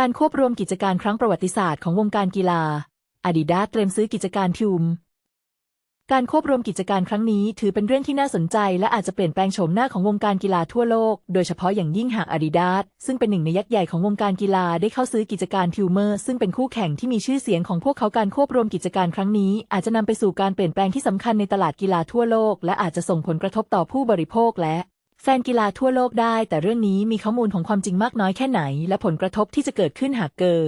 การควบรวมกิจการครั้งประวัติศาสตร์ของวงการกีฬา Adidas เตรียมซื้อกิจการทิวมการควบรวมกิจการครั้งนี้ถือเป็นเรื่องที่น่าสนใจและอาจจะเปลี่ยนแปลงโฉมหน้าของวงการกีฬาทั่วโลก โดยเฉพาะอย่างยิ่งหาก Adidas ซึ่งเป็นหนึ่งในยักษ์ใหญ่ของวงการกีฬาได้เข้าซื้อกิจการทิวเมอร์ซึ่งเป็นคู่แข่งที่มีชื่อเสียงของพวกเขาการควบรวมกิจการครั้งนี้ อาจจะนำไปสู่การเปลี่ยนแปลงที่สำคัญในตลาดกีฬาทั่วโลก และอาจจะส่งผลกระทบต่อผู้บริโภคและ แฟนกีฬาทั่วโลกได้ แต่เรื่องนี้มีข้อมูลของความจริงมากน้อยแค่ไหน และผลกระทบที่จะเกิดขึ้นหากเกิด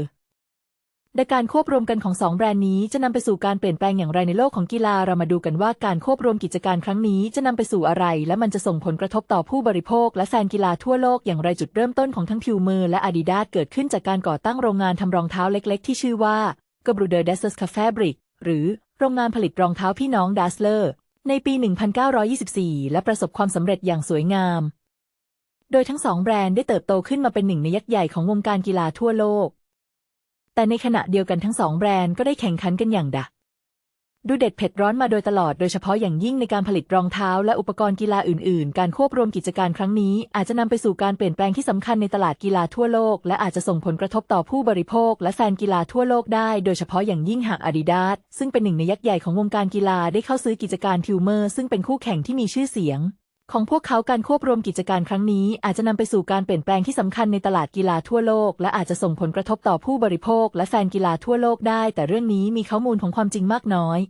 ในการควบรวมกันของสองแบรนด์นี้จะนำไปสู่การเปลี่ยนแปลงอย่างไรในโลกของกีฬาเรามาดูกันว่าการควบรวมกิจการครั้งนี้จะนำไปสู่อะไร และมันจะส่งผลกระทบต่อผู้บริโภค และแฟนกีฬาทั่วโลกอย่างไรจุดเริ่มต้นของทั้งพิวเมอร์และ Adidas เกิดขึ้นจากการก่อตั้งโรงงานทำรองเท้าเล็ก ๆ ที่ชื่อว่า g b r u d e r d e s s c a Fabric หรือโรงงานผลิตรองเท้าพี่น้องดัสเลอร์ ในปี 1924 และประสบความสำเร็จอย่างสวยงาม โดยทั้งสองแบรนด์ได้เติบโตขึ้นมาเป็นหนึ่งในยักษ์ใหญ่ของวงการกีฬาทั่วโลก แต่ในขณะเดียวกันทั้งสองแบรนด์ก็ได้แข่งขันกันอย่างดัก ดูเด็ดเผ็ดร้อนมาโดยตลอดโดยเฉพาะอย่างยิ่งในการผลิตรองเท้าและอุปกรณ์กีฬาอื่นๆ การควบรวมกิจการครั้งนี้ อาจจะนำไปสู่การเปลี่ยนแปลงที่สำคัญในตลาดกีฬาทั่วโลก และอาจจะส่งผลกระทบต่อผู้บริโภค และแฟนกีฬาทั่วโลกได้โดยเฉพาะอย่างยิ่งหาก Adidas ซึ่งเป็นหนึ่งในยักษ์ใหญ่ของวงการกีฬาได้เข้าซื้อกิจการทิวเมอร์ซึ่งเป็นคู่แข่งที่มีชื่อเสียงของพวกเขาการควบรวมกิจการครั้งนี้ อาจจะนำไปสู่การเปลี่ยนแปลงที่สำคัญในตลาดกีฬาทั่วโลก และอาจจะส่งผลกระทบต่อผู้บริโภค และแฟนกีฬาทั่วโลกได้ แต่เรื่องนี้มีข้อมูลของความจริงมากน้อย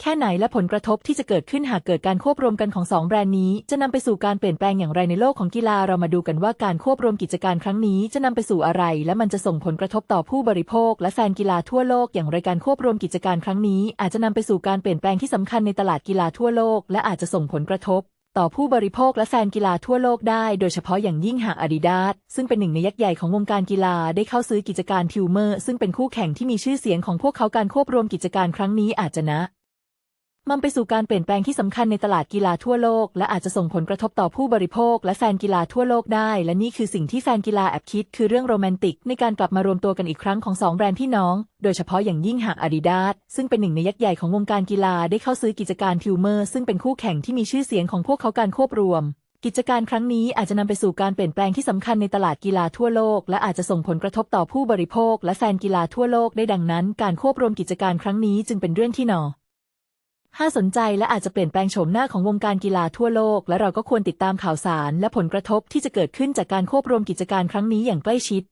แค่ไหนและผลกระทบที่จะเกิดขึ้นหากเกิดการควบรวมกันของสองแบรนด์นี้ จะนำไปสู่การเปลี่ยนแปลงอย่างไรในโลกของกีฬาเรามาดูกันว่าการควบรวมกิจการครั้งนี้จะนำไปสู่อะไร และมันจะส่งผลกระทบต่อผู้บริโภค และแฟนกีฬาทั่วโลกอย่างไรการควบรวมกิจการครั้งนี้ อาจจะนำไปสู่การเปลี่ยนแปลงที่สำคัญในตลาดกีฬาทั่วโลก และอาจจะส่งผลกระทบต่อผู้บริโภคและแฟนกีฬาทั่วโลกได้โดยเฉพาะอย่างยิ่งหาก Adidas ซึ่งเป็นหนึ่งในยักษ์ใหญ่ของวงการกีฬาได้เข้าซื้อกิจการทิวเมอร์ ซึ่งเป็นคู่แข่งที่มีชื่อเสียงของพวกเขาการควบรวมกิจการครั้งนี้อาจจะนะ มันไปสู่การเปลี่ยนแปลงที่สำคัญในตลาดกีฬาทั่วโลก และอาจจะส่งผลกระทบต่อผู้บริโภค และแฟนกีฬาทั่วโลกได้ และนี่คือสิ่งที่แฟนกีฬาแอบคิด คือเรื่องโรแมนติก ในการกลับมารวมตัวกันอีกครั้งของสองแบรนด์พี่น้อง โดยเฉพาะอย่างยิ่งหาก Adidas ซึ่งเป็นหนึ่งในยักษ์ใหญ่ของวงการกีฬาได้เข้าซื้อกิจการทิวเมอร์ซึ่งเป็นคู่แข่งที่มีชื่อเสียงของพวกเขาการควบรวมกิจการครั้งนี้อาจจะนำไปสู่การเปลี่ยนแปลงที่สำคัญในตลาดกีฬาทั่วโลก และอาจจะส่งผลกระทบต่อผู้บริโภค และแฟนกีฬาทั่วโลกได้ดังนั้น การควบรวมกิจการครั้งนี้จึงเป็นเรื่องที่นอ ถ้าสนใจและอาจจะเปลี่ยนแปลงโฉมหน้าของวงการกีฬาทั่วโลก และเราก็ควรติดตามข่าวสาร และผลกระทบที่จะเกิดขึ้นจากการควบรวมกิจการครั้งนี้อย่างใกล้ชิด